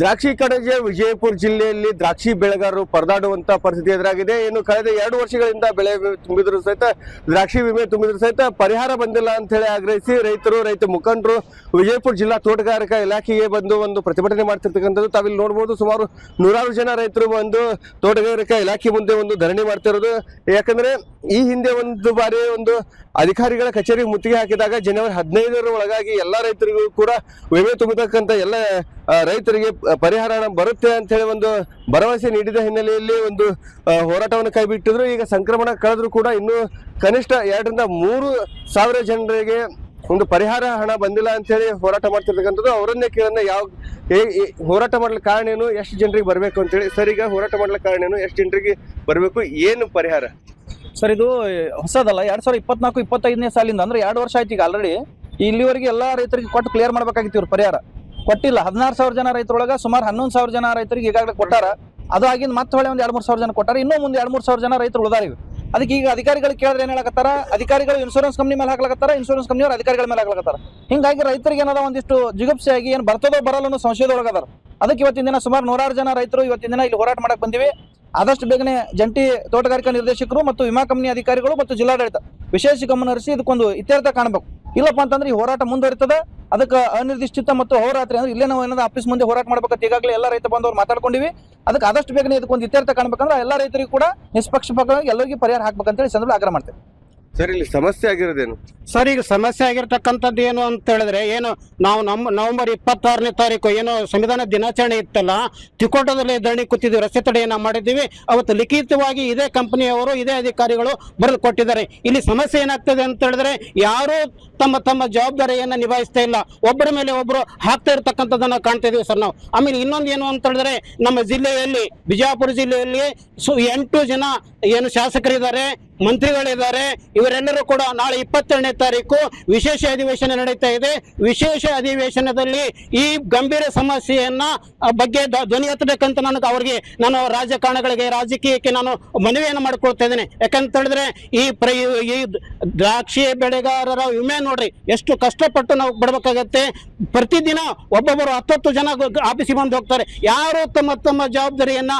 ದ್ರಾಕ್ಷಿ ಕಣಜೆ ವಿಜಯಪುರ ಜಿಲ್ಲೆಯಲ್ಲಿ ದ್ರಾಕ್ಷಿ ಬೆಳೆಗಾರರು ಪರದಾಡುವಂತ ಪರಿಸ್ಥಿತಿ ಎದುರಾಗಿದೆ. ಇನ್ನು ಕಳೆದ ಎರಡು ವರ್ಷಗಳಿಂದ ಬೆಳೆ ತುಂಬಿದ್ರು ಸಹಿತ, ದ್ರಾಕ್ಷಿ ವಿಮೆ ತುಂಬಿದ್ರು ಸಹಿತ ಪರಿಹಾರ ಬಂದಿಲ್ಲ ಅಂತ ಹೇಳಿ ಆಗ್ರಹಿಸಿ ರೈತರು, ರೈತ ಮುಖಂಡರು, ವಿಜಯಪುರ ಜಿಲ್ಲಾ ತೋಟಗಾರಿಕಾ ಇಲಾಖೆಗೆ ಬಂದು ಒಂದು ಪ್ರತಿಭಟನೆ ಮಾಡ್ತಿರ್ತಕ್ಕಂಥದ್ದು ತಾವಿಲ್ಲಿ ನೋಡ್ಬೋದು. ಸುಮಾರು ನೂರಾರು ಜನ ರೈತರು ಬಂದು ತೋಟಗಾರಿಕಾ ಇಲಾಖೆ ಮುಂದೆ ಒಂದು ಧರಣಿ ಮಾಡ್ತಿರೋದು. ಯಾಕಂದ್ರೆ ಈ ಹಿಂದೆ ಒಂದು ಬಾರಿ ಒಂದು ಅಧಿಕಾರಿಗಳ ಕಚೇರಿ ಮುತ್ತಿಗೆ ಹಾಕಿದಾಗ ಜನವರಿ ಹದಿನೈದರ ಒಳಗಾಗಿ ಎಲ್ಲ ರೈತರಿಗೂ ಕೂಡ ವಿಮೆ ತುಂಬತಕ್ಕಂಥ ಎಲ್ಲ ರೈತರಿಗೆ ಪರಿಹಾರ ಬರುತ್ತೆ ಅಂತ ಹೇಳಿ ಒಂದು ಭರವಸೆ ನೀಡಿದ ಹಿನ್ನೆಲೆಯಲ್ಲಿ ಒಂದು ಹೋರಾಟವನ್ನು ಕೈಬಿಟ್ಟಿದ್ರು. ಈಗ ಸಂಕ್ರಮಣ ಕಳೆದ್ರೂ ಕೂಡ ಇನ್ನೂ ಕನಿಷ್ಠ ಎರಡರಿಂದ ಮೂರು ಸಾವಿರ ಜನರಿಗೆ ಒಂದು ಪರಿಹಾರ ಹಣ ಬಂದಿಲ್ಲ ಅಂತ ಹೇಳಿ ಹೋರಾಟ ಮಾಡ್ತಿರ್ತಕ್ಕಂಥದ್ದು. ಅವರನ್ನೇ ಕೇಳನ್ನ ಯಾವ ಹೋರಾಟ ಮಾಡ್ಲಿಕ್ಕೆ ಕಾರಣ ಏನು? ಎಷ್ಟು ಜನರಿಗೆ ಬರಬೇಕು ಅಂತೇಳಿ ಸರಿ, ಈಗ ಹೋರಾಟ ಮಾಡ್ಲಿಕ್ಕೆ ಕಾರಣ ಏನು? ಎಷ್ಟು ಜನರಿಗೆ ಬರಬೇಕು? ಏನು ಪರಿಹಾರ? ಸರ್, ಇದು ಹೊಸದಲ್ಲ, ಎರಡ್ ಸಾವಿರದ ಇಪ್ಪತ್ನಾಲ್ಕು, ಇಪ್ಪತ್ತೈದನೇ ಸಾಲಿಂದ ಅಂದ್ರೆ ಎರಡು ವರ್ಷ ಆಯ್ತು ಈಗ ಆಲ್ರೆಡಿ ಇಲ್ಲಿವರೆಗೆ ಎಲ್ಲಾ ರೈತರಿಗೆ ಕೊಟ್ಟು ಕ್ಲಿಯರ್ ಮಾಡ್ಬೇಕಾಗಿತ್ತು ಇವ್ರು ಪರಿಹಾರ. ಕೊಟ್ಟಿಲ್ಲ, ಹದಿನಾರು ಸಾವಿರ ಜನ ರೈತರೊಳಗ ಸುಮಾರು ಹನ್ನೊಂದು ಸಾವಿರ ಜನ ರೈತರಿಗೆ ಈಗಾಗಲೇ ಕೊಟ್ಟಾರ. ಅದು ಆಗಿಂದ ಮತ್ತೆ ಹೊಳೆ ಒಂದು ಎರಡು ಮೂರು ಸಾವಿರ ಜನ ಕೊಟ್ಟಾರ, ಇನ್ನೂ ಮುಂದೆ ಎರಡು ಮೂರು ಸಾವಿರ ಜನ ರೈತರು ಉಳಿದಾರ ಇವು ಅದಕ್ಕೆ ಈಗ ಅಧಿಕಾರಿಗಳು ಕೇಳಿದ್ರೆ ಏನು ಹೇಳಕತ್ತಾರ? ಅಧಿಕಾರಿಗಳು ಇನ್ಶೂರೆನ್ಸ್ ಕಂಪ್ನಿ ಮೇಲೆ ಹಾಕ್ಲಕತ್ತಾರ ಇನ್ಶೂರೆನ್ಸ್ ಕಂಪ್ನಿಯವರು ಅಧಿಕಾರಿಗಳ ಮೇಲೆ ಹಾಕ್ಲಕತ್ತಾರ. ಹಿಂಗಾಗಿ ರೈತರಿಗೆ ಏನದ ಒಂದಿಷ್ಟು ಜಿಗುಪ್ಸೆ ಆಗಿ ಏನು ಬರ್ತದೋ ಬರಲ್ಲ ಅನ್ನೋ ಸಂಶಯದೊಳಗದಾರ. ಅದಕ್ಕೆ ಇವತ್ತಿನ ದಿನ ಸುಮಾರು ನೂರಾರು ಜನ ರೈತರು ಇವತ್ತಿನ ದಿನ ಇಲ್ಲಿ ಹೋರಾಟ ಮಾಡಕ್ ಬಂದಿವಿ. ಆದಷ್ಟು ಬೇಗನೆ ಜಂಟಿ ತೋಟಗಾರಿಕಾ ನಿರ್ದೇಶಕರು ಮತ್ತು ವಿಮಾ ಕಂಪನಿ ಅಧಿಕಾರಿಗಳು ಮತ್ತು ಜಿಲ್ಲಾಡಳಿತ ವಿಶೇಷ ಗಮನ ಹರಿಸಿ ಇದಕ್ಕೊಂದು ಇತ್ಯರ್ಥ ಕಾಣಬೇಕು. ಇಲ್ಲಪ್ಪ ಅಂತಂದ್ರೆ ಈ ಹೋರಾಟ ಮುಂದುವರಿತದೆ. ಅದಕ್ಕೆ ಅನಿರ್ದಿಷ್ಟಿತ ಮತ್ತು ಹೋರಾತ್ರಿ ಅಂದ್ರೆ ಇಲ್ಲೇ ನಾವು ಏನಾದ್ರು ಆಫೀಸ್ ಮುಂದೆ ಹೋರಾಟ ಮಾಡ್ಬೇಕಂತ ಈಗಾಗಲೇ ಎಲ್ಲ ರೈತ ಬಂದವರು ಮಾತಾಡ್ಕೊಂಡಿವಿ. ಅದಕ್ಕೆ ಆದಷ್ಟು ಬೇಗನೆ ಇದಕ್ಕೊಂದು ಇತ್ಯರ್ಥ ಕಾಣಬೇಕಂದ್ರೆ ಎಲ್ಲ ರೈತರಿಗೂ ಕೂಡ ನಿಷ್ಪಕ್ಷಪಾತವಾಗಿ ಎಲ್ಲರಿಗೂ ಪರಿಹಾರ ಹಾಕ್ಬೇಕಂತೇಳಿ ಸಂದರ್ಭ ಆಗ್ರಹ ಮಾಡ್ತೇವೆ. ಸರ್, ಇಲ್ಲಿ ಸಮಸ್ಯೆ ಆಗಿರೋದೇನು? ಸರ್, ಈಗ ಸಮಸ್ಯೆ ಆಗಿರ್ತಕ್ಕಂಥದ್ದು ಏನು ಅಂತ ಹೇಳಿದ್ರೆ, ಏನು ನಾವು ನಮ್ಮ ನವೆಂಬರ್ ಇಪ್ಪತ್ತಾರನೇ ತಾರೀಕು ಏನು ಸಂವಿಧಾನ ದಿನಾಚರಣೆ ಇತ್ತಲ್ಲ, ತಿಕೋಟದಲ್ಲಿ ಧರಣಿ ಕೂತಿದ್ವಿ, ರಸ್ತೆ ತಡೆಯನ್ನು ಮಾಡಿದ್ದೀವಿ. ಅವತ್ತು ಲಿಖಿತವಾಗಿ ಇದೇ ಕಂಪನಿಯವರು, ಇದೇ ಅಧಿಕಾರಿಗಳು ಬರೆದು ಕೊಟ್ಟಿದ್ದಾರೆ. ಇಲ್ಲಿ ಸಮಸ್ಯೆ ಏನಾಗ್ತದೆ ಅಂತ ಹೇಳಿದ್ರೆ, ಯಾರು ತಮ್ಮ ತಮ್ಮ ಜವಾಬ್ದಾರಿಯನ್ನು ನಿಭಾಯಿಸ್ತಾ ಇಲ್ಲ. ಒಬ್ಬರ ಮೇಲೆ ಒಬ್ಬರು ಹಾಕ್ತಾ ಇರ್ತಕ್ಕಂಥದ್ದನ್ನ ಕಾಣ್ತಾ ಇದೀವಿ ಸರ್ ನಾವು. ಆಮೇಲೆ ಇನ್ನೊಂದು ಏನು ಅಂತ ಹೇಳಿದ್ರೆ, ನಮ್ಮ ಜಿಲ್ಲೆಯಲ್ಲಿ, ಬಿಜಾಪುರ ಜಿಲ್ಲೆಯಲ್ಲಿ ಸು ಎಂಟು ಜನ ಏನು ಶಾಸಕರಿದ್ದಾರೆ, ಮಂತ್ರಿಗಳಿದ್ದಾರೆ ಇವರೆಲ್ಲರೂ ಕೂಡ ನಾಳೆ ಇಪ್ಪತ್ತೆರಡನೇ ತಾರೀಕು ವಿಶೇಷ ಅಧಿವೇಶನ ನಡೀತಾ ಇದೆ. ವಿಶೇಷ ಅಧಿವೇಶನದಲ್ಲಿ ಈ ಗಂಭೀರ ಸಮಸ್ಯೆಯನ್ನ ಬಗ್ಗೆ ಧ್ವನಿ ಎತ್ತಬೇಕಂತ ನನಗೆ ಅವರಿಗೆ, ನಾನು ರಾಜಕಾರಣಗಳಿಗೆ, ರಾಜಕೀಯಕ್ಕೆ ನಾನು ಮನವಿಯನ್ನು ಮಾಡಿಕೊಳ್ತಾ ಇದ್ದೇನೆ. ಯಾಕಂತ ಹೇಳಿದ್ರೆ ಈ ಪ್ರ, ಈ ದ್ರಾಕ್ಷಿ ಬೆಳೆಗಾರರ ವಿಮೆ ನೋಡ್ರಿ, ಎಷ್ಟು ಕಷ್ಟಪಟ್ಟು ನಾವು ಬಿಡಬೇಕಾಗತ್ತೆ. ಪ್ರತಿದಿನ ಒಬ್ಬೊಬ್ಬರು ಹತ್ತತ್ತು ಜನ ಆಫೀಸಿಗೆ ಬಂದು ಹೋಗ್ತಾರೆ. ಯಾರು ತಮ್ಮ ತಮ್ಮ ಜವಾಬ್ದಾರಿಯನ್ನ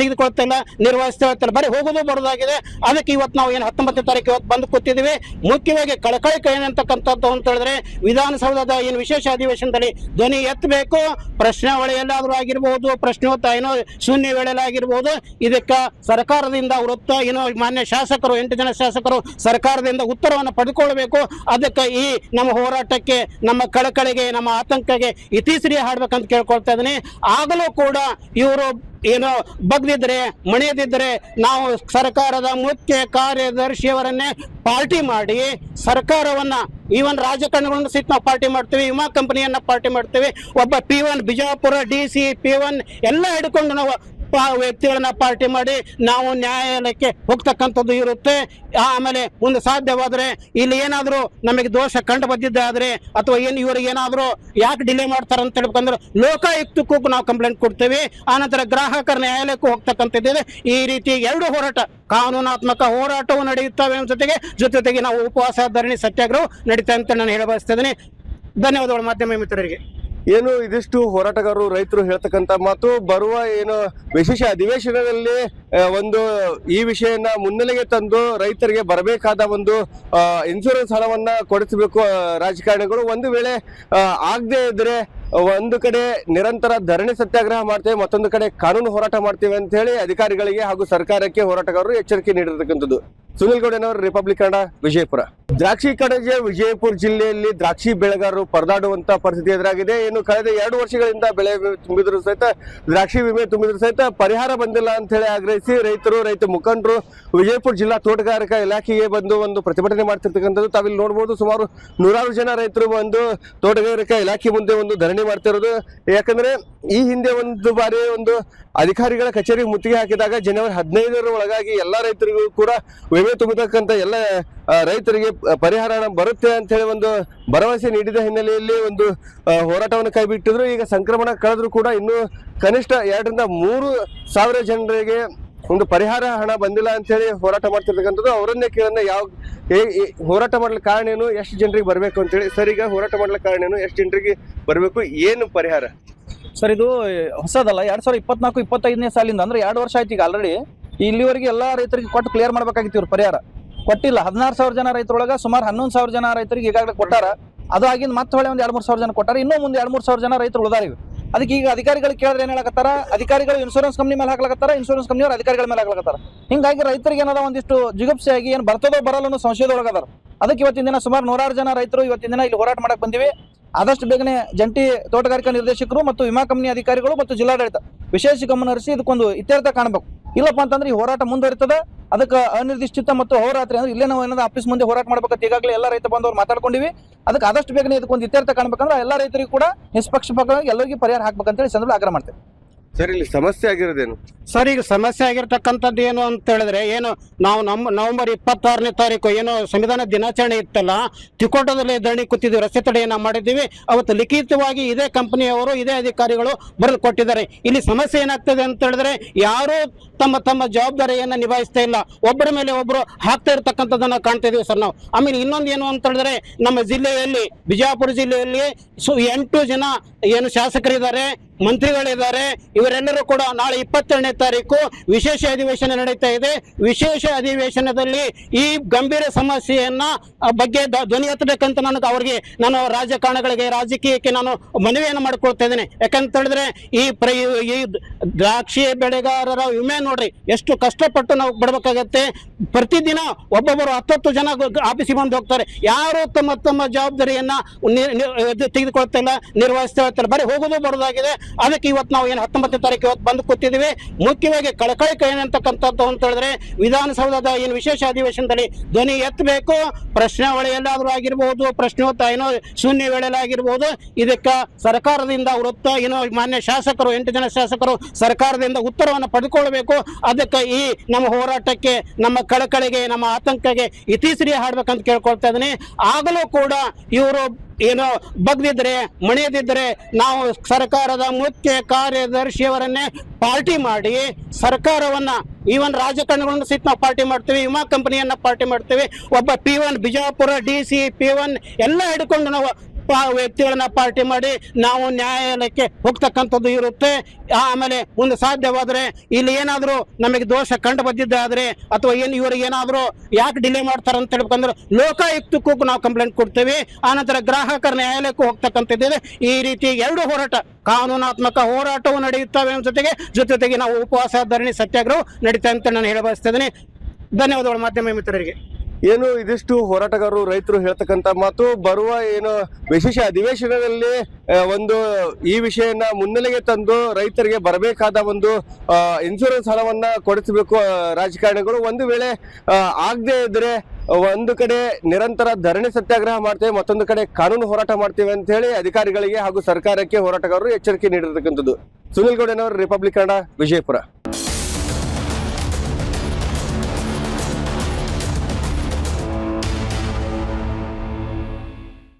ತೆಗೆದುಕೊಳ್ತಾ ಇಲ್ಲ, ನಿರ್ವಹಿಸ್ತಾ ಇರ್ತಾರೆ. ಬರೀ ಹೋಗೋದು ಬರೋದಾಗಿದೆ. ಅದಕ್ಕೆ ಇವತ್ತು ನಾವು ಏನು ತಾರೀಕು ಇವತ್ತು ಬಂದು ಕೂತಿದ್ದೀವಿ. ಮುಖ್ಯವಾಗಿ ಕಳಕಳಿ ಏನಂತಕ್ಕಂಥದ್ದು ಅಂತ ಹೇಳಿದ್ರೆ ವಿಧಾನಸೌಧದ ಏನು ವಿಶೇಷ ಅಧಿವೇಶನದಲ್ಲಿ ಧ್ವನಿ ಎತ್ತಬೇಕು. ಪ್ರಶ್ನೆ ವೇಳೆಯಲ್ಲಾದ್ರೂ ಆಗಿರ್ಬೋದು, ಪ್ರಶ್ನೋತ್ತರ ಏನೋ ಶೂನ್ಯ ವೇಳೆಲಾಗಿರ್ಬೋದು ಇದಕ್ಕೆ ಸರ್ಕಾರದಿಂದ ವೃತ್ತ ಏನೋ ಮಾನ್ಯ ಶಾಸಕರು, ಎಂಟು ಜನ ಶಾಸಕರು ಸರ್ಕಾರದಿಂದ ಉತ್ತರವನ್ನು ಪಡೆದುಕೊಳ್ಬೇಕು ಅದಕ್ಕೆ ಈ ನಮ್ಮ ಹೋರಾಟಕ್ಕೆ, ನಮ್ಮ ಕಳಕಳಿಗೆ, ನಮ್ಮ ಆತಂಕಕ್ಕೆ ಇತಿಶ್ರೀ ಹಾಡ್ಬೇಕಂತ ಕೇಳ್ಕೊಳ್ತಾ ಇದ್ದೀನಿ. ಆಗಲೂ ಕೂಡ ಇವರು ಏನೋ ಬಗ್ದಿದ್ರೆ ಮಣಿಯದಿದ್ರೆ ನಾವು ಸರ್ಕಾರದ ಮುಖ್ಯ ಕಾರ್ಯದರ್ಶಿಯವರನ್ನೇ ಪಾರ್ಟಿ ಮಾಡಿ ಸರ್ಕಾರವನ್ನ ಈವನ್ ರಾಜಕಾರಣಿಗಳನ್ನು ಸಹಿತ ನಾವು ಪಾರ್ಟಿ ಮಾಡ್ತೀವಿ, ವಿಮಾ ಕಂಪನಿಯನ್ನ ಪಾರ್ಟಿ ಮಾಡ್ತೀವಿ, ಒಬ್ಬ P one Bijapur D C P one ಎಲ್ಲ ಹಿಡ್ಕೊಂಡು ನಾವು ವ್ಯಕ್ತಿಗಳನ್ನ ಪಾರ್ಟಿ ಮಾಡಿ ನಾವು ನ್ಯಾಯಾಲಯಕ್ಕೆ ಹೋಗ್ತಕ್ಕಂಥದ್ದು ಇರುತ್ತೆ. ಆಮೇಲೆ ಒಂದು ಸಾಧ್ಯವಾದರೆ ಇಲ್ಲಿ ಏನಾದರೂ ನಮಗೆ ದೋಷ ಕಂಡು ಬಂದಿದ್ದಾದರೆ ಅಥವಾ ಏನು ಇವರಿಗೆ ಏನಾದರೂ ಯಾಕೆ ಡಿಲೇ ಮಾಡ್ತಾರೆ ಅಂತ ಹೇಳ್ಬೇಕಂದ್ರೆ ಲೋಕಾಯುಕ್ತಕ್ಕೂ ನಾವು ಕಂಪ್ಲೇಂಟ್ ಕೊಡ್ತೇವೆ. ಆನಂತರ ಗ್ರಾಹಕರ ನ್ಯಾಯಾಲಯಕ್ಕೂ ಹೋಗ್ತಕ್ಕಂಥದ್ದಿದೆ. ಈ ರೀತಿ ಎರಡು ಹೋರಾಟ, ಕಾನೂನಾತ್ಮಕ ಹೋರಾಟವೂ ನಡೆಯುತ್ತವೆ ಜೊತೆಗೆ ಜೊತೆಗೆ ನಾವು ಉಪವಾಸ ಧರಣಿ ಸತ್ಯಾಗ್ರಹ ನಡೀತಾ ಅಂತ ನಾನು ಹೇಳ ಧನ್ಯವಾದಗಳು ಮಾಧ್ಯಮ ಮಿತ್ರರಿಗೆ. ಏನು ಇದಿಷ್ಟು ಹೋರಾಟಗಾರರು, ರೈತರು ಹೇಳ್ತಕ್ಕಂತ ಮಾತು ಬರುವ ಏನು ವಿಶೇಷ ಅಧಿವೇಶನದಲ್ಲಿ ಒಂದು ಈ ವಿಷಯನ ಮುನ್ನೆಲೆಗೆ ತಂದು ರೈತರಿಗೆ ಬರಬೇಕಾದ ಒಂದು ಇನ್ಶೂರೆನ್ಸ್ ಹಣವನ್ನ ಕೊಡಿಸಬೇಕು ರಾಜಕಾರಣಿಗಳು. ಒಂದು ವೇಳೆ ಆಗದೆ ಇದ್ರೆ ಒಂದು ಕಡೆ ನಿರಂತರ ಧರಣಿ ಸತ್ಯಾಗ್ರಹ ಮಾಡ್ತೇವೆ, ಮತ್ತೊಂದು ಕಡೆ ಕಾನೂನು ಹೋರಾಟ ಮಾಡ್ತೇವೆ ಅಂತ ಹೇಳಿ ಅಧಿಕಾರಿಗಳಿಗೆ ಹಾಗೂ ಸರ್ಕಾರಕ್ಕೆ ಹೋರಾಟಗಾರರು ಎಚ್ಚರಿಕೆ ನೀಡಿರತಕ್ಕಂಥದ್ದು. ಸುನಿಲ್ ಗೌಡನವರು ರಿಪಬ್ಲಿಕ್ ಕನ್ನಡ ವಿಜಯಪುರ. ದ್ರಾಕ್ಷಿ ಕಣಜ ವಿಜಯಪುರ ಜಿಲ್ಲೆಯಲ್ಲಿ ದ್ರಾಕ್ಷಿ ಬೆಳೆಗಾರರು ಪರದಾಡುವಂತ ಪರಿಸ್ಥಿತಿ ಎದುರಾಗಿದೆ. ಇನ್ನು ಕಳೆದ ಎರಡು ವರ್ಷಗಳಿಂದ ಬೆಳೆ ತುಂಬಿದ್ರು ಸಹಿತ, ದ್ರಾಕ್ಷಿ ವಿಮೆ ತುಂಬಿದ್ರು ಸಹಿತ ಪರಿಹಾರ ಬಂದಿಲ್ಲ ಅಂತ ಹೇಳಿ ಆಗ್ರಹಿಸಿ ರೈತರು, ರೈತ ಮುಖಂಡರು ವಿಜಯಪುರ ಜಿಲ್ಲಾ ತೋಟಗಾರಿಕಾ ಇಲಾಖೆಗೆ ಬಂದು ಒಂದು ಪ್ರತಿಭಟನೆ ಮಾಡ್ತಿರ್ತಕ್ಕಂಥದ್ದು. ತಾವಿಲ್ಲಿ ನೋಡಬಹುದು ಸುಮಾರು ನೂರಾರು ಜನ ರೈತರು ಬಂದು ತೋಟಗಾರಿಕಾ ಇಲಾಖೆ ಮುಂದೆ ಒಂದು ಧರಣಿ ಮಾಡ್ತಿರೋದು. ಯಾಕಂದ್ರೆ ಈ ಹಿಂದೆ ಒಂದು ಬಾರಿ ಒಂದು ಅಧಿಕಾರಿಗಳ ಕಚೇರಿ ಮುತ್ತಿಗೆ ಹಾಕಿದಾಗ ಜನವರಿ ಹದಿನೈದರ ಒಳಗಾಗಿ ಎಲ್ಲ ರೈತರಿಗೂ ಕೂಡ ವಿಮೆ ತುಂಬತಕ್ಕಂತ ಎಲ್ಲ ರೈತರಿಗೆ ಪರಿಹಾರ ಬರುತ್ತೆ ಅಂತ ಹೇಳಿ ಒಂದು ಭರವಸೆ ನೀಡಿದ ಹಿನ್ನೆಲೆಯಲ್ಲಿ ಒಂದು ಹೋರಾಟವನ್ನು ಕೈಬಿಟ್ಟಿದ್ರು. ಈಗ ಸಂಕ್ರಮಣ ಕಳೆದ್ರು ಕೂಡ ಇನ್ನೂ ಕನಿಷ್ಠ ಎರಡರಿಂದ ಮೂರು ಸಾವಿರ ಜನರಿಗೆ ಒಂದು ಪರಿಹಾರ ಹಣ ಬಂದಿಲ್ಲ ಅಂತ ಹೇಳಿ ಹೋರಾಟ ಮಾಡ್ತಿರ್ತಕ್ಕಂಥದ್ದು ಅವರನ್ನೇ ಕೇಳನ್ನ ಯಾವ ಹೋರಾಟ ಮಾಡ್ಲಿಕ್ಕೆ ಕಾರಣ ಏನು? ಎಷ್ಟು ಜನರಿಗೆ ಬರಬೇಕು ಅಂತೇಳಿ? ಸರ್, ಈಗ ಹೋರಾಟ ಮಾಡ್ಲಿಕ್ಕೆ ಕಾರಣ ಏನು? ಎಷ್ಟು ಜನರಿಗೆ ಬರಬೇಕು? ಏನು ಪರಿಹಾರ? ಸರ್, ಇದು ಹೊಸದಲ್ಲ, ಎರಡ್ ಸಾವಿರದ ಇಪ್ಪತ್ನಾಲ್ಕು, ಇಪ್ಪತ್ತೈದನೇ ಸಾಲಿಂದ, ಅಂದ್ರೆ ಎರಡು ವರ್ಷ ಆಯ್ತು ಈಗ ಆಲ್ರೆಡಿ ಇಲ್ಲಿವರೆಗೆ ಎಲ್ಲಾ ರೈತರಿಗೆ ಕೊಟ್ಟು ಕ್ಲಿಯರ್ ಮಾಡ್ಬೇಕಾಗಿತ್ತು ಇವ್ರು ಪರಿಹಾರ. ಕೊಟ್ಟಿಲ್ಲ. ಹದಿನಾರು ಸಾವಿರ ಜನ ರೈತರೊಳಗ ಸುಮಾರು ಹನ್ನೊಂದು ಸಾವಿರ ಜನ ರೈತರಿಗೆ ಈಗಾಗಲೇ ಕೊಟ್ಟಾರ. ಅದು ಆಗಿಂದ ಮತ್ತೆ ಹೊಳೆ ಒಂದು ಎರಡು ಮೂರು ಸಾವಿರ ಜನ ಕೊಟ್ಟಾರ. ಇನ್ನೂ ಮುಂದೆ ಎರಡು ಮೂರು ಸಾವಿರ ಜನ ರೈತರು ಉಳಿದಾರೆ ಇವು ಅದಕ್ಕೆ ಈಗ ಅಧಿಕಾರಿಗಳು ಕೇಳಿದ್ರೆ ಏನು ಹೇಳಕತ್ತಾರ? ಅಧಿಕಾರಿಗಳು ಇನ್ಶೂರೆನ್ಸ್ ಕಂಪ್ನಿ ಮೇಲೆ ಹಾಕಲಕತ್ತಾರ ಇನ್ಶೂರೆನ್ಸ್ ಕಂಪ್ನಿಯವ್ರು ಅಧಿಕಾರಿಗಳ ಮೇಲೆ ಹಾಕ್ಲಕತ್ತಾರ. ಹಿಂಗಾಗಿ ರೈತರಿಗೆ ಏನದ ಒಂದಿಷ್ಟು ಜಿಗುಪ್ಸೆ ಆಗಿ ಏನು ಬರ್ತದೋ ಬರಲ್ಲ ಅನ್ನೋ ಸಂಶಯದೊಳಗದಾರ. ಅದಕ್ಕೆ ಇವತ್ತಿನ ದಿನ ಸುಮಾರು ನೂರಾರು ಜನ ರೈತರು ಇವತ್ತಿನ ದಿನ ಇಲ್ಲಿ ಹೋರಾಟ ಮಾಡಕ್ಕೆ ಬಂದಿವಿ. ಆದಷ್ಟು ಬೇಗನೆ ಜಂಟಿ ತೋಟಗಾರಿಕಾ ನಿರ್ದೇಶಕರು ಮತ್ತು ವಿಮಾ ಕಂಪನಿ ಅಧಿಕಾರಿಗಳು ಮತ್ತು ಜಿಲ್ಲಾಡಳಿತ ವಿಶೇಷ ಗಮನ ಹರಿಸಿ ಇದಕ್ಕೊಂದು ಇತ್ಯರ್ಥ ಕಾಣಬೇಕು. ಇಲ್ಲಪ್ಪ ಅಂತಂದ್ರೆ ಈ ಹೋರಾಟ ಮುಂದುವರಿತದೆ. ಅದಕ್ಕೆ ಅನಿರ್ದಿಷ್ಟಿತ ಮತ್ತು ಹೋರಾತ್ರಿ ಅಂದ್ರೆ ಇಲ್ಲೇ ನಾವು ಏನಾದ್ರು ಆಫೀಸ್ ಮುಂದೆ ಹೋರಾಟ ಮಾಡ್ಬೇಕಂತ ಈಗಾಗಲೇ ಎಲ್ಲ ರೈತ ಬಂದವರು ಮಾತಾಡ್ಕೊಂಡಿವಿ. ಅದಕ್ಕೆ ಆದಷ್ಟು ಬೇಗನೆ ಇದಕ್ಕೊಂದು ಇತ್ಯರ್ಥ ಕಾಣ್ಬೇಕಂದ್ರೆ ಎಲ್ಲ ರೈತರಿಗೂ ಕೂಡ ನಿಷ್ಪಕ್ಷಪಾತವಾಗಿ ಎಲ್ಲರಿಗೂ ಪರಿಹಾರ ಹಾಕ್ಬೇಕಂತೇಳಿ ಸಂದರ್ಭ ಆಗ್ರಹ ಮಾಡ್ತೇವೆ. ಸರ್, ಇಲ್ಲಿ ಸಮಸ್ಯೆ ಆಗಿರೋದೇನು? ಸರ್, ಈಗ ಸಮಸ್ಯೆ ಆಗಿರ್ತಕ್ಕಂಥದ್ದು ಏನು ಅಂತ ಹೇಳಿದ್ರೆ, ಏನು ನಾವು ನಮ್ಮ ನವೆಂಬರ್ ಇಪ್ಪತ್ತಾರನೇ ತಾರೀಕು ಏನು ಸಂವಿಧಾನ ದಿನಾಚರಣೆ ಇತ್ತಲ್ಲ, ತಿಕೋಟದಲ್ಲಿ ಧರಣಿ ಕೂತಿದ್ವಿ, ರಸ್ತೆ ತಡೆಯನ್ನು ಮಾಡಿದ್ದೀವಿ, ಅವತ್ತು ಲಿಖಿತವಾಗಿ ಇದೇ ಕಂಪನಿಯವರು, ಇದೇ ಅಧಿಕಾರಿಗಳು ಬರೆದು ಕೊಟ್ಟಿದ್ದಾರೆ. ಇಲ್ಲಿ ಸಮಸ್ಯೆ ಏನಾಗ್ತದೆ ಅಂತ ಹೇಳಿದ್ರೆ, ಯಾರೂ ತಮ್ಮ ತಮ್ಮ ಜವಾಬ್ದಾರಿಯನ್ನು ನಿಭಾಯಿಸ್ತಾ ಇಲ್ಲ. ಒಬ್ಬರ ಮೇಲೆ ಒಬ್ಬರು ಹಾಕ್ತಾ ಇರ್ತಕ್ಕಂಥದ್ದನ್ನು ಕಾಣ್ತಾ ಸರ್ ನಾವು. ಆಮೇಲೆ ಇನ್ನೊಂದು ಏನು ಅಂತ ಹೇಳಿದ್ರೆ, ನಮ್ಮ ಜಿಲ್ಲೆಯಲ್ಲಿ, ಬಿಜಾಪುರ ಜಿಲ್ಲೆಯಲ್ಲಿ ಸು ಎಂಟು ಜನ ಏನು ಶಾಸಕರಿದ್ದಾರೆ ಮಂತ್ರಿಗಳಿದ್ದಾರೆ. ಇವರೆಲ್ಲರೂ ಕೂಡ ನಾಳೆ ಇಪ್ಪತ್ತೆರಡನೇ ತಾರೀಕು ವಿಶೇಷ ಅಧಿವೇಶನ ನಡೀತಾ ಇದೆ. ವಿಶೇಷ ಅಧಿವೇಶನದಲ್ಲಿ ಈ ಗಂಭೀರ ಸಮಸ್ಯೆಯನ್ನ ಬಗ್ಗೆ ಧ್ವನಿ ಎತ್ತಬೇಕಂತ ನನಗೆ ಅವರಿಗೆ, ನಾನು ರಾಜಕಾರಣಗಳಿಗೆ, ರಾಜಕೀಯಕ್ಕೆ ನಾನು ಮನವಿಯನ್ನು ಮಾಡ್ಕೊಳ್ತಾ ಇದ್ದೇನೆ. ಯಾಕಂತ ಹೇಳಿದ್ರೆ, ಈ ಪ್ರ, ಈ- ದ್ರಾಕ್ಷಿ ಬೆಳೆಗಾರರ ವಿಮೆ ನೋಡ್ರಿ, ಎಷ್ಟು ಕಷ್ಟಪಟ್ಟು ನಾವು ಬಿಡಬೇಕಾಗತ್ತೆ. ಪ್ರತಿದಿನ ಒಬ್ಬೊಬ್ಬರು ಹತ್ತತ್ತು ಜನ ಆಫೀಸಿಗೆ ಬಂದು ಹೋಗ್ತಾರೆ. ಯಾರು ತಮ್ಮ ತಮ್ಮ ಜವಾಬ್ದಾರಿಯನ್ನ ತೆಗೆದುಕೊಳ್ತಾ ಇಲ್ಲ, ನಿರ್ವಹಿಸ್ತಾ ಇರ್ತಾರೆ. ಬರೀ ಹೋಗೋದು ಬರೋದಾಗಿದೆ. ಅದಕ್ಕೆ ಇವತ್ತು ನಾವು ಏನು ಹತ್ತೊಂಬತ್ತನೇ ತಾರೀಕು ಇವತ್ತು ಬಂದು ಕೂತಿದ್ದೀವಿ. ಮುಖ್ಯವಾಗಿ ಕಳಕಳಿ ಏನಂತಕ್ಕಂಥದ್ದು ಅಂತ ಹೇಳಿದ್ರೆ ವಿಧಾನಸೌಧದ ಏನು ವಿಶೇಷ ಅಧಿವೇಶನದಲ್ಲಿ ಧ್ವನಿ ಎತ್ತಬೇಕು. ಪ್ರಶ್ನಾವಳಿ ಎಲ್ಲಾದರೂ ಆಗಿರ್ಬೋದು, ಪ್ರಶ್ನೋತ್ತರ ಏನೋ ಶೂನ್ಯ ವೇಳೆಯಲ್ಲಾಗಿರ್ಬೋದು ಇದಕ್ಕೆ ಸರ್ಕಾರದಿಂದ ವೃತ್ತ ಏನೋ ಮಾನ್ಯ ಶಾಸಕರು, ಎಂಟು ಜನ ಶಾಸಕರು ಸರ್ಕಾರದಿಂದ ಉತ್ತರವನ್ನು ಪಡೆದುಕೊಳ್ಬೇಕು ಅದಕ್ಕೆ ಈ ನಮ್ಮ ಹೋರಾಟಕ್ಕೆ, ನಮ್ಮ ಕಳಕಳಿಗೆ, ನಮ್ಮ ಆತಂಕಕ್ಕೆ ಇತಿಶ್ರೀ ಹಾಡ್ಬೇಕಂತ ಕೇಳ್ಕೊಳ್ತಾ ಇದ್ದೀನಿ. ಆಗಲೂ ಕೂಡ ಇವರು ಏನೋ ಬಗ್ದಿದ್ರೆ ಮಣಿಯದಿದ್ರೆ ನಾವು ಸರ್ಕಾರದ ಮುಖ್ಯ ಕಾರ್ಯದರ್ಶಿಯವರನ್ನೇ ಪಾರ್ಟಿ ಮಾಡಿ ಸರ್ಕಾರವನ್ನ, ಈವನ್ ರಾಜಕಾರಣಿಗಳನ್ನು ಸಹಿತ ನಾವು ಪಾರ್ಟಿ ಮಾಡ್ತೀವಿ, ವಿಮಾ ಕಂಪನಿಯನ್ನ ಪಾರ್ಟಿ ಮಾಡ್ತೀವಿ, ಒಬ್ಬ P one Bijapur D C P one ಎಲ್ಲ ಹಿಡ್ಕೊಂಡು ನಾವು ವ್ಯಕ್ತಿಗಳನ್ನ ಪಾರ್ಟಿ ಮಾಡಿ ನಾವು ನ್ಯಾಯಾಲಯಕ್ಕೆ ಹೋಗ್ತಕ್ಕಂಥದ್ದು ಇರುತ್ತೆ. ಆಮೇಲೆ ಒಂದು ಸಾಧ್ಯವಾದರೆ ಇಲ್ಲಿ ಏನಾದರೂ ನಮಗೆ ದೋಷ ಕಂಡು ಬಂದಿದ್ದಾದರೆ ಅಥವಾ ಏನು ಇವ್ರಿಗೆ ಏನಾದರೂ ಯಾಕೆ ಡಿಲೇ ಮಾಡ್ತಾರೆ ಅಂತ ಹೇಳ್ಬೇಕಂದ್ರೆ ಲೋಕಾಯುಕ್ತಕ್ಕೂ ನಾವು ಕಂಪ್ಲೇಂಟ್ ಕೊಡ್ತೇವೆ. ಆನಂತರ ಗ್ರಾಹಕರ ನ್ಯಾಯಾಲಯಕ್ಕೂ ಹೋಗ್ತಕ್ಕಂಥದ್ದಿದೆ. ಈ ರೀತಿ ಎರಡು ಹೋರಾಟ, ಕಾನೂನಾತ್ಮಕ ಹೋರಾಟವು ನಡೆಯುತ್ತವೆ ಜೊತೆಗೆ. ಜೊತೆಗೆ ನಾವು ಉಪವಾಸ ಧರಣಿ ಸತ್ಯಾಗ್ರಹ ನಡೀತಾ ಅಂತ ನಾನು ಹೇಳ ಧನ್ಯವಾದಗಳು ಮಾಧ್ಯಮ ಮಿತ್ರರಿಗೆ. ಏನು ಇದಿಷ್ಟು ಹೋರಾಟಗಾರರು, ರೈತರು ಹೇಳ್ತಕ್ಕಂತ ಮಾತು, ಬರುವ ಏನು ವಿಶೇಷ ಅಧಿವೇಶನದಲ್ಲಿ ಒಂದು ಈ ವಿಷಯನ ಮುನ್ನೆಲೆಗೆ ತಂದು ರೈತರಿಗೆ ಬರಬೇಕಾದ ಒಂದು ಇನ್ಶೂರೆನ್ಸ್ ಹಣವನ್ನ ಕೊಡಿಸಬೇಕು ರಾಜಕಾರಣಿಗಳು. ಒಂದು ವೇಳೆ ಆಗದೆ ಇದ್ರೆ ಒಂದು ಕಡೆ ನಿರಂತರ ಧರಣಿ ಸತ್ಯಾಗ್ರಹ ಮಾಡ್ತೇವೆ, ಮತ್ತೊಂದು ಕಡೆ ಕಾನೂನು ಹೋರಾಟ ಮಾಡ್ತೇವೆ ಅಂತ ಹೇಳಿ ಅಧಿಕಾರಿಗಳಿಗೆ ಹಾಗೂ ಸರ್ಕಾರಕ್ಕೆ ಹೋರಾಟಗಾರರು ಎಚ್ಚರಿಕೆ ನೀಡಿರತಕ್ಕಂಥದ್ದು. ಸುನಿಲ್ ಗೌಡನವರು ರಿಪಬ್ಲಿಕ್ ಕನ್ನಡ ವಿಜಯಪುರ